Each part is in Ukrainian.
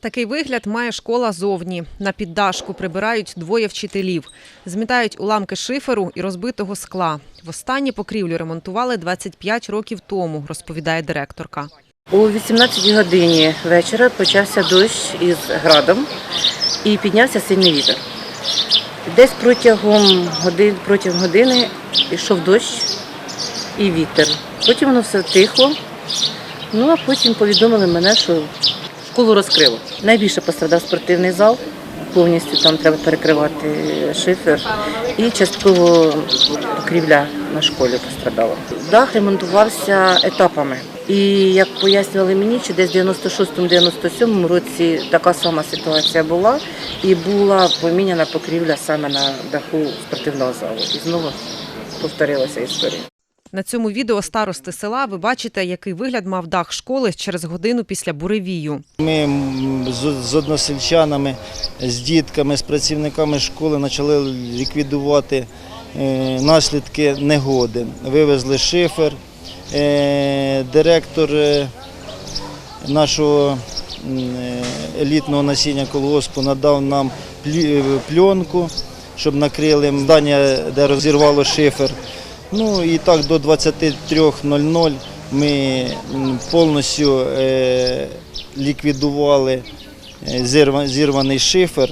Такий вигляд має школа зовні. На піддашку прибирають двоє вчителів. Змітають уламки шиферу і розбитого скла. Востаннє покрівлю ремонтували 25 років тому, розповідає директорка. О 18 годині вечора почався дощ із градом і піднявся сильний вітер. Десь протягом годин, протягом години йшов дощ і вітер. Потім воно все тихо. Ну а потім повідомили мене, що школу розкрило. Найбільше пострадав спортивний зал. Повністю там треба перекривати шифер і частково покрівля на школі пострадала. Дах ремонтувався етапами. І як пояснювали мені, що десь в 96-97 році така сама ситуація була, і була поміняна покрівля саме на даху спортивного залу. І знову повторилася історія. На цьому відео старости села ви бачите, який вигляд мав дах школи через годину після буревію. Ми з, односельчанами, з дітками, з працівниками школи почали ліквідувати е, наслідки негоди. Вивезли шифер. Е, директор е, нашого елітного насіння колгоспу надав нам пленку, щоб накрили здання, де розірвало шифер. Ну і так до 23.00 ми повністю е, ліквідували е, зірваний шифер.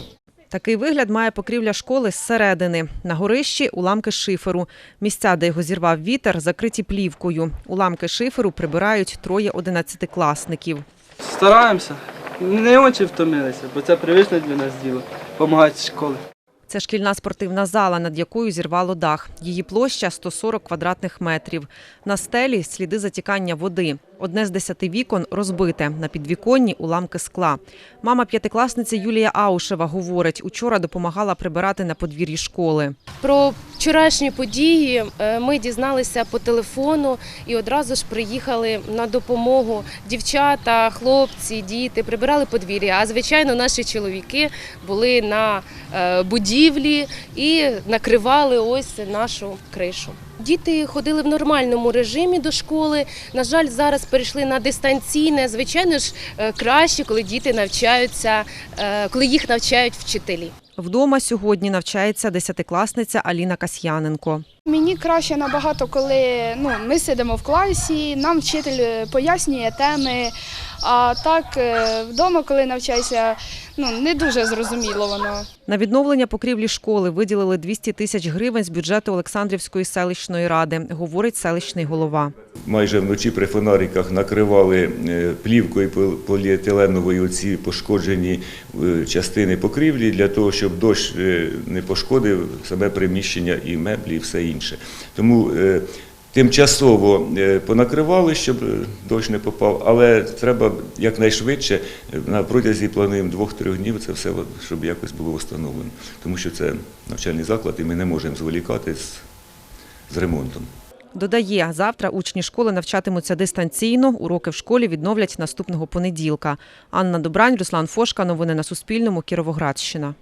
Такий вигляд має покрівля школи зсередини. На горищі уламки шиферу. Місця, де його зірвав вітер, закриті плівкою. Уламки шиферу прибирають троє одинадцятикласників. Стараємося. Не очі втомилися, бо це привичне для нас діло. Помагати школі. Це шкільна спортивна зала, над якою зірвало дах. Її площа 140 квадратних метрів. На стелі сліди затікання води. Одне з десяти вікон розбите. На підвіконні уламки скла. Мама п'ятикласниці Юлія Аушева говорить, учора допомагала прибирати на подвір'ї школи. Про вчорашні події е, ми дізналися по телефону і одразу ж приїхали на допомогу. Дівчата, хлопці, діти прибирали подвір'я. А звичайно, наші чоловіки були на е, будівлі і накривали ось нашу кришу. Діти ходили в нормальному режимі до школи. На жаль, зараз перейшли на дистанційне. Звичайно ж, е, краще, коли діти навчаються, е, коли їх навчають вчителі. Вдома сьогодні навчається десятикласниця Аліна Касьяненко. Мені краще набагато, коли ну, ми сидимо в класі, нам вчитель е, пояснює теми. А так вдома, коли навчаюся, ну не дуже зрозуміло воно. На відновлення покрівлі школи виділили 200 тисяч гривень з бюджету Олександрівської селищної ради, говорить селищний голова. майже вночі при фонариках накривали е, плівкою пол- поліетиленовою ці пошкоджені е, частини покрівлі для того, щоб дощ е, не пошкодив себе приміщення і меблі, і все інше. Тому тимчасово е, понакривали, щоб е, дощ не попав, але треба якнайшвидше е, на протязі плануємо двох-трьох днів це все щоб якось було встановлено. Тому що це навчальний заклад, і ми не можемо зволікати з, з ремонтом. Додає, завтра учні школи навчатимуться дистанційно. Уроки в школі відновлять наступного понеділка. Анна Добрань, Руслан Фошка. Новини на Суспільному. Кіровоградщина.